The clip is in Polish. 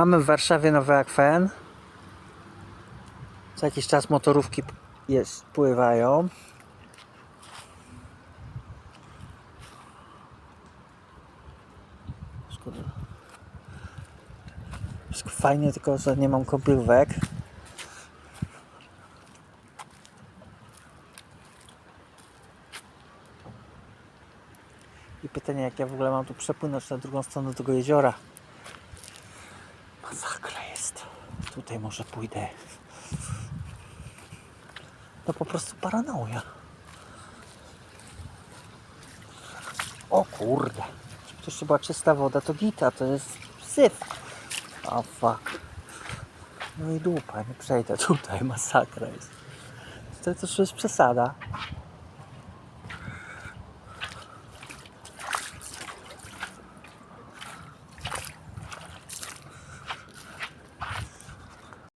Mamy w Warszawie nowy akwen. Co jakiś czas motorówki jest, pływają. Fajnie, tylko że nie mam kąpielówek. I pytanie, jak ja w ogóle mam tu przepłynąć na drugą stronę tego jeziora. Masakra jest. Tutaj może pójdę. To po prostu paranoja. O kurde. Jeszcze była czysta woda, to gita, to jest syf. O fuck. No i dupa, nie przejdę tutaj, masakra jest. To, to już jest przesada.